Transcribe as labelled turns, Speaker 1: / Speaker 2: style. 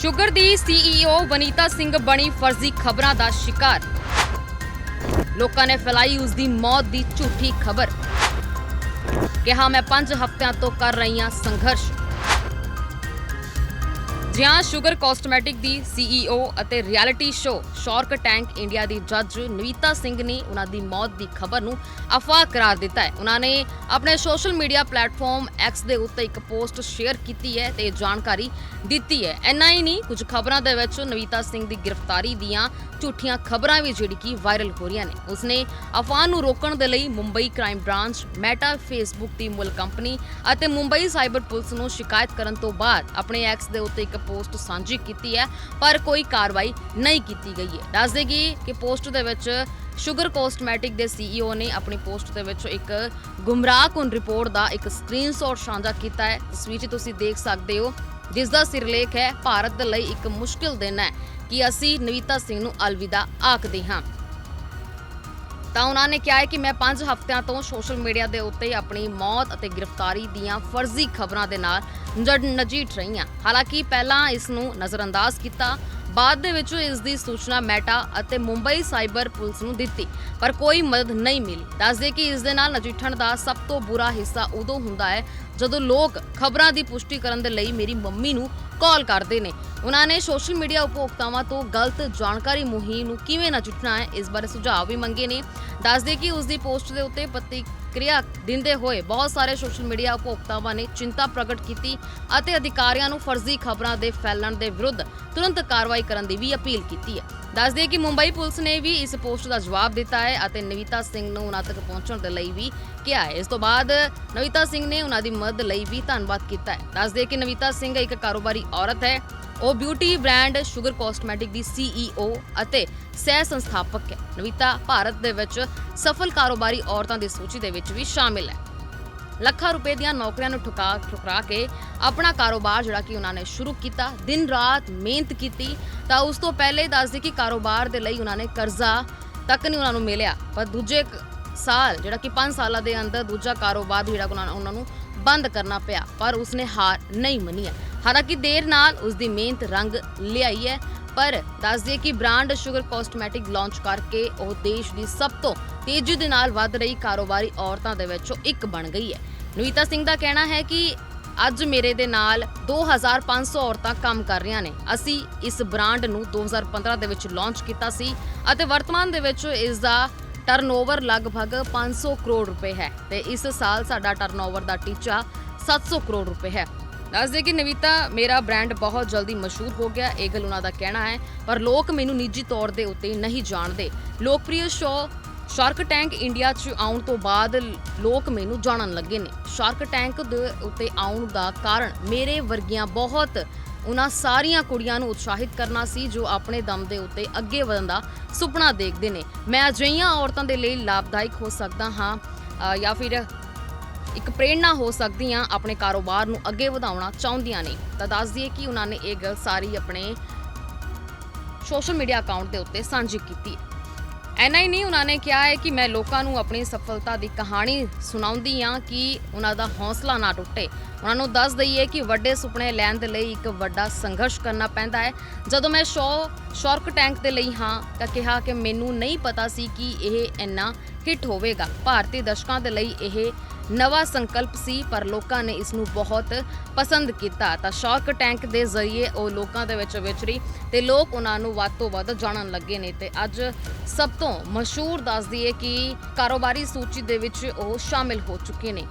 Speaker 1: Sugar ਦੀ CEO Vineeta Singh ਬਣੀ ਫਰਜ਼ੀ ਖਬਰਾਂ ਦਾ ਸ਼ਿਕਾਰ। ਲੋਕਾਂ ਨੇ ਫੈਲਾਈ ਉਸ ਦੀ ਮੌਤ ਦੀ ਝੂਠੀ ਖਬਰ। ਕਿਹਾ, ਮੈਂ 5 ਹਫ਼ਤਿਆਂ ਤੋਂ ਕਰ ਰਹੀ ਹਾਂ ਸੰਘਰਸ਼। ਜਿਹਾਂ ਸ਼ੂਗਰ ਕਾਸਮੈਟਿਕ ਦੀ ਸੀਈਓ ਅਤੇ reality show Shark Tank India ਦੀ ਜੱਜ ਨਵੀਤਾ ਸਿੰਘ ਨੇ ਉਹਨਾਂ ਦੀ ਮੌਤ ਦੀ ਖਬਰ ਨੂੰ ਅਫਵਾਹ ਕਰਾਰ ਦਿੱਤਾ ਹੈ। ਉਹਨਾਂ ਨੇ ਆਪਣੇ ਸੋਸ਼ਲ ਮੀਡੀਆ ਪਲੇਟਫਾਰਮ ਐਕਸ ਦੇ ਉੱਤੇ ਇੱਕ ਪੋਸਟ ਸ਼ੇਅਰ ਕੀਤੀ ਹੈ ਤੇ ਜਾਣਕਾਰੀ ਦਿੱਤੀ ਹੈ। ਐਨਾ ਹੀ ਨਹੀਂ, ਕੁਝ ਖਬਰਾਂ ਦੇ ਵਿੱਚ ਨਵੀਤਾ ਸਿੰਘ ਦੀ ਗ੍ਰਿਫਤਾਰੀ ਦੀਆਂ ਝੂਠੀਆਂ ਖਬਰਾਂ ਵੀ ਜਿਹੜੀ ਕਿ ਵਾਇਰਲ ਹੋ ਰਹੀਆਂ ਨੇ। ਉਸਨੇ ਅਫਵਾਹ ਨੂੰ ਰੋਕਣ ਦੇ ਲਈ Mumbai crime branch, Meta, Facebook ਦੀ ਮੁੱਲ ਕੰਪਨੀ ਅਤੇ ਮੁੰਬਈ ਸਾਈਬਰ ਪੁਲਿਸ ਨੂੰ ਸ਼ਿਕਾਇਤ ਕਰਨ ਤੋਂ ਬਾਅਦ ਆਪਣੇ ਐਕਸ ਦੇ ਉੱਤੇ ਇੱਕ ਪੋਸਟ ਸਾਂਝੀ ਕੀਤੀ ਹੈ, ਪਰ ਕੋਈ ਕਾਰਵਾਈ ਨਹੀਂ ਕੀਤੀ ਗਈ ਹੈ। ਦੱਸ ਦੇਗੀ ਕਿ ਪੋਸਟ ਦੇ ਵਿੱਚ ਸ਼ੂਗਰ ਕਾਸਮੈਟਿਕ ਦੇ ਸੀਈਓ ਨੇ ਆਪਣੀ ਪੋਸਟ ਦੇ ਵਿੱਚ ਇੱਕ ਗੁੰਮਰਾਹਕੁਨ ਰਿਪੋਰਟ ਦਾ ਇੱਕ ਸਕਰੀਨਸ਼ਾਟ ਸਾਂਝਾ ਕੀਤਾ ਹੈ। ਤਸਵੀਰ 'ਚ ਤੁਸੀਂ ਦੇਖ ਸਕਦੇ ਹੋ, ਜਿਸ ਦਾ ਸਿਰਲੇਖ ਹੈ, ਭਾਰਤ ਦੇ ਲਈ ਇੱਕ ਮੁਸ਼ਕਿਲ ਦਿਨ ਹੈ ਕਿ ਅਸੀਂ ਨਵੀਤਾ ਸਿੰਘ ਨੂੰ ਅਲਵਿਦਾ ਆਖਦੇ ਹਾਂ। ਤਾਂ ਉਹਨਾਂ ਨੇ ਕਿਹਾ ਹੈ ਕਿ ਮੈਂ 5 ਹਫ਼ਤਿਆਂ ਤੋਂ ਸੋਸ਼ਲ ਮੀਡੀਆ ਦੇ ਉੱਤੇ ਆਪਣੀ ਮੌਤ ਅਤੇ ਗ੍ਰਿਫਤਾਰੀ ਦੀਆਂ ਫਰਜ਼ੀ ਖਬਰਾਂ ਦੇ ਨਾਲ ਨਜ- ਨਜਿੱਠ ਰਹੀ ਹਾਂ। ਹਾਲਾਂਕਿ ਪਹਿਲਾਂ ਇਸ ਨੂੰ ਨਜ਼ਰਅੰਦਾਜ਼ ਕੀਤਾ, ਬਾਅਦ ਦੇ ਵਿੱਚ ਇਸ ਦੀ ਸੂਚਨਾ ਮੈਟਾ ਅਤੇ ਮੁੰਬਈ ਸਾਈਬਰ ਪੁਲਿਸ ਨੂੰ ਦਿੱਤੀ, ਪਰ ਕੋਈ ਮਦਦ ਨਹੀਂ ਮਿਲੀ। ਦੱਸਦੇ ਕਿ ਇਸ ਦੇ ਨਾਲ ਨਜਿੱਠਣ ਦਾ ਸਭ ਤੋਂ ਬੁਰਾ ਹਿੱਸਾ ਉਦੋਂ ਹੁੰਦਾ ਹੈ ਜਦੋਂ ਲੋਕ ਖਬਰਾਂ ਦੀ ਪੁਸ਼ਟੀ ਕਰਨ ਦੇ ਲਈ ਮੇਰੀ ਮੰਮੀ ਨੂੰ ਕਾਲ ਕਰਦੇ ਨੇ। ਉਹਨਾਂ ਨੇ ਸੋਸ਼ਲ ਮੀਡੀਆ ਉਪਭੋਗਤਾਵਾਂ ਤੋਂ ਗਲਤ ਜਾਣਕਾਰੀ ਮੁਹਿੰਮ ਨੂੰ ਕਿਵੇਂ ਨਜਿੱਠਣਾ ਹੈ, ਇਸ ਬਾਰੇ ਸੁਝਾਅ ਵੀ ਮੰਗੇ ਨੇ। ਦੱਸਦੇ ਕਿ ਉਸ ਦੀ ਪੋਸਟ ਦੇ ਉੱਤੇ ਪ੍ਰਤੀਕਿਰਿਆ ਦਿੰਦੇ ਹੋਏ ਬਹੁਤ ਸਾਰੇ ਸੋਸ਼ਲ ਮੀਡੀਆ ਉਪਭੋਗਤਾਵਾਂ ਨੇ ਚਿੰਤਾ ਪ੍ਰਗਟ ਕੀਤੀ ਅਤੇ ਅਧਿਕਾਰੀਆਂ ਨੂੰ ਫਰਜ਼ੀ ਖਬਰਾਂ ਦੇ ਫੈਲਣ ਦੇ ਵਿਰੁੱਧ ਤੁਰੰਤ ਕਾਰਵਾਈ ਕਰਨ ਦੀ ਵੀ ਅਪੀਲ ਕੀਤੀ ਹੈ। ਦੱਸਦੇ ਕਿ ਮੁੰਬਈ ਪੁਲਿਸ ਨੇ ਵੀ ਇਸ ਪੋਸਟ ਦਾ ਜਵਾਬ ਦਿੱਤਾ ਹੈ ਅਤੇ ਨਵੀਤਾ ਸਿੰਘ ਨੂੰ ਉਹਨਾਂ ਤੱਕ ਪਹੁੰਚਣ ਦੇ ਲਈ ਵੀ ਕਿਹਾ ਹੈ। ਇਸ ਤੋਂ ਬਾਅਦ ਨਵੀਤਾ ਸਿੰਘ ਨੇ ਉਹਨਾਂ ਦੀ ਮਦਦ ਲਈ ਵੀ ਧੰਨਵਾਦ ਕੀਤਾ ਹੈ। ਦੱਸਦੇ ਕਿ ਨਵੀਤਾ ਸਿੰਘ ਇੱਕ ਕਾਰੋਬਾਰੀ ਔਰਤ ਹੈ। ਉਹ ਬਿਊਟੀ ਬ੍ਰਾਂਡ ਸ਼ੂਗਰ ਕਾਸਮੈਟਿਕ ਦੀ ਸੀਈਓ ਅਤੇ ਸਹਿ ਸੰਸਥਾਪਕ ਹੈ। ਨਵੀਤਾ ਭਾਰਤ ਦੇ ਵਿੱਚ ਸਫਲ ਕਾਰੋਬਾਰੀ ਔਰਤਾਂ ਦੀ ਸੂਚੀ ਦੇ ਵਿੱਚ ਵੀ ਸ਼ਾਮਿਲ ਹੈ। ਲੱਖਾਂ ਰੁਪਏ ਦੀਆਂ ਨੌਕਰੀਆਂ ਨੂੰ ਠੁਕਾ ਠੁਕਰਾ ਕੇ ਆਪਣਾ ਕਾਰੋਬਾਰ ਜਿਹੜਾ ਕਿ ਉਹਨਾਂ ਨੇ ਸ਼ੁਰੂ ਕੀਤਾ, ਦਿਨ ਰਾਤ ਮਿਹਨਤ ਕੀਤੀ, ਤਾਂ ਉਸ ਤੋਂ ਪਹਿਲੇ ਦੱਸਦੇ ਕਿ ਕਾਰੋਬਾਰ ਦੇ ਲਈ ਉਹਨਾਂ ਨੇ ਕਰਜ਼ਾ ਤੱਕ ਨਹੀਂ ਉਹਨਾਂ ਨੂੰ ਮਿਲਿਆ। ਪਰ ਦੂਜੇ ਸਾਲ, ਜਿਹੜਾ ਕਿ 5 ਸਾਲਾਂ ਦੇ ਅੰਦਰ ਦੂਜਾ ਕਾਰੋਬਾਰ ਜਿਹੜਾ ਉਹਨਾਂ ਉਹਨਾਂ ਨੂੰ ਬੰਦ ਕਰਨਾ ਪਿਆ, ਪਰ ਉਸਨੇ ਹਾਰ ਨਹੀਂ ਮੰਨੀ ਹਾਲਾਂਕਿ ਦੇਰ ਨਾਲ ਉਸਦੀ ਮਿਹਨਤ ਰੰਗ ਲਿਆਈ ਹੈ, ਪਰ ਦੱਸ ਦਈਏ ਕਿ ਬ੍ਰਾਂਡ ਸ਼ੂਗਰ ਕਾਸਮੈਟਿਕ ਲਾਂਚ ਕਰਕੇ ਉਹ ਦੇਸ਼ ਦੀ ਸਭ ਤੋਂ ਤੇਜ਼ੀ ਦੇ ਨਾਲ ਵੱਧ ਰਹੀ ਕਾਰੋਬਾਰੀ ਔਰਤਾਂ ਦੇ ਵਿੱਚੋਂ ਇੱਕ ਬਣ ਗਈ ਹੈ। ਨਵੀਤਾ ਸਿੰਘ ਦਾ ਕਹਿਣਾ ਹੈ ਕਿ ਅੱਜ ਮੇਰੇ ਦੇ ਨਾਲ 2500 ਔਰਤਾਂ ਕੰਮ ਕਰ ਰਹੀਆਂ ਨੇ। ਅਸੀਂ ਇਸ ਬ੍ਰਾਂਡ ਨੂੰ 2015 ਦੇ ਵਿੱਚ ਲਾਂਚ ਕੀਤਾ ਸੀ ਅਤੇ ਵਰਤਮਾਨ ਦੇ ਵਿੱਚ ਇਸ ਦਾ ਟਰਨਓਵਰ ਲਗਭਗ 500 ਕਰੋੜ ਰੁਪਏ ਹੈ ਤੇ ਇਸ ਸਾਲ ਸਾਡਾ ਟਰਨਓਵਰ ਦਾ ਟੀਚਾ 700 ਕਰੋੜ ਰੁਪਏ ਹੈ। ਦੱਸਦੇ ਕਿ ਨਵੀਤਾ, ਮੇਰਾ ਬ੍ਰਾਂਡ ਬਹੁਤ ਜਲਦੀ ਮਸ਼ਹੂਰ ਹੋ ਗਿਆ, ਇਹ ਗੱਲ ਉਹਨਾਂ ਦਾ ਕਹਿਣਾ ਹੈ, ਪਰ ਲੋਕ ਮੈਨੂੰ ਨਿੱਜੀ ਤੌਰ ਦੇ ਉੱਤੇ ਨਹੀਂ ਜਾਣਦੇ। ਲੋਕਪ੍ਰਿਯ ਸ਼ੋਅ ਸ਼ਾਰਕ ਟੈਂਕ ਇੰਡੀਆ 'ਚ ਆਉਣ ਤੋਂ ਬਾਅਦ ਲੋਕ ਮੈਨੂੰ ਜਾਣਨ ਲੱਗੇ ਨੇ। ਸ਼ਾਰਕ ਟੈਂਕ ਦੇ ਉੱਤੇ ਆਉਣ ਦਾ ਕਾਰਨ ਮੇਰੇ ਵਰਗੀਆਂ ਬਹੁਤ ਉਹਨਾਂ ਸਾਰੀਆਂ ਕੁੜੀਆਂ ਨੂੰ ਉਤਸ਼ਾਹਿਤ ਕਰਨਾ ਸੀ, ਜੋ ਆਪਣੇ ਦਮ ਦੇ ਉੱਤੇ ਅੱਗੇ ਵਧਣ ਦਾ ਸੁਪਨਾ ਦੇਖਦੇ ਨੇ। ਮੈਂ ਅਜਿਹੀਆਂ ਔਰਤਾਂ ਦੇ ਲਈ ਲਾਭਦਾਇਕ ਹੋ ਸਕਦਾ ਹਾਂ ਜਾਂ ਫਿਰ ਇੱਕ ਪ੍ਰੇਰਣਾ ਹੋ ਸਕਦੀ ਆ ਆਪਣੇ ਕਾਰੋਬਾਰ ਨੂੰ ਅੱਗੇ ਵਧਾਉਣਾ ਚਾਹੁੰਦੀਆਂ ਨੇ। ਤਾਂ ਦੱਸ ਦਈਏ ਕਿ ਉਹਨਾਂ ਨੇ ਇਹ ਗੱਲ ਸਾਰੀ ਆਪਣੇ ਸੋਸ਼ਲ ਮੀਡੀਆ ਅਕਾਊਂਟ ਦੇ ਉੱਤੇ ਸਾਂਝੀ ਕੀਤੀ। ਐਨਾ ਹੀ ਨਹੀਂ, ਉਹਨਾਂ ਨੇ ਕਿਹਾ ਹੈ ਕਿ ਮੈਂ ਲੋਕਾਂ ਨੂੰ ਆਪਣੀ ਸਫਲਤਾ ਦੀ ਕਹਾਣੀ ਸੁਣਾਉਂਦੀ ਹਾਂ ਕਿ ਉਹਨਾਂ ਦਾ ਹੌਸਲਾ ਨਾ ਟੁੱਟੇ। ਉਹਨਾਂ ਨੂੰ ਦੱਸ ਦਈਏ ਕਿ ਵੱਡੇ ਸੁਪਨੇ ਲੈਣ ਦੇ ਲਈ ਇੱਕ ਵੱਡਾ ਸੰਘਰਸ਼ ਕਰਨਾ ਪੈਂਦਾ ਹੈ। ਜਦੋਂ ਮੈਂ ਸ਼ੋ, ਸ਼ਾਰਕ ਟੈਂਕ ਦੇ ਲਈ ਹਾਂ, ਤਾਂ ਕਿਹਾ ਕਿ ਮੈਨੂੰ ਨਹੀਂ ਪਤਾ ਸੀ ਕਿ ਇਹ ਇੰਨਾ ਹਿੱਟ ਹੋਵੇਗਾ। ਭਾਰਤੀ ਦਰਸ਼ਕਾਂ ਦੇ ਲਈ ਇਹ ਨਵਾਂ ਸੰਕਲਪ ਸੀ, ਪਰ ਲੋਕਾਂ ਨੇ ਇਸ ਨੂੰ ਬਹੁਤ ਪਸੰਦ ਕੀਤਾ। ਤਾਂ ਸ਼ਾਰਕ ਟੈਂਕ ਦੇ ਜ਼ਰੀਏ ਉਹ ਲੋਕਾਂ ਦੇ ਵਿੱਚ ਵਿਚਰੀ ਤੇ ਲੋਕ ਉਹਨਾਂ ਨੂੰ ਵੱਧ ਤੋਂ ਵੱਧ ਜਾਣਨ ਲੱਗੇ ਨੇ। ਤੇ ਅੱਜ ਸਭ ਤੋਂ ਮਸ਼ਹੂਰ ਦੱਸ ਦਈਏ ਕਿ ਕਾਰੋਬਾਰੀ ਸੂਚੀ ਦੇ ਵਿੱਚ ਉਹ ਸ਼ਾਮਿਲ ਹੋ ਚੁੱਕੇ ਨੇ।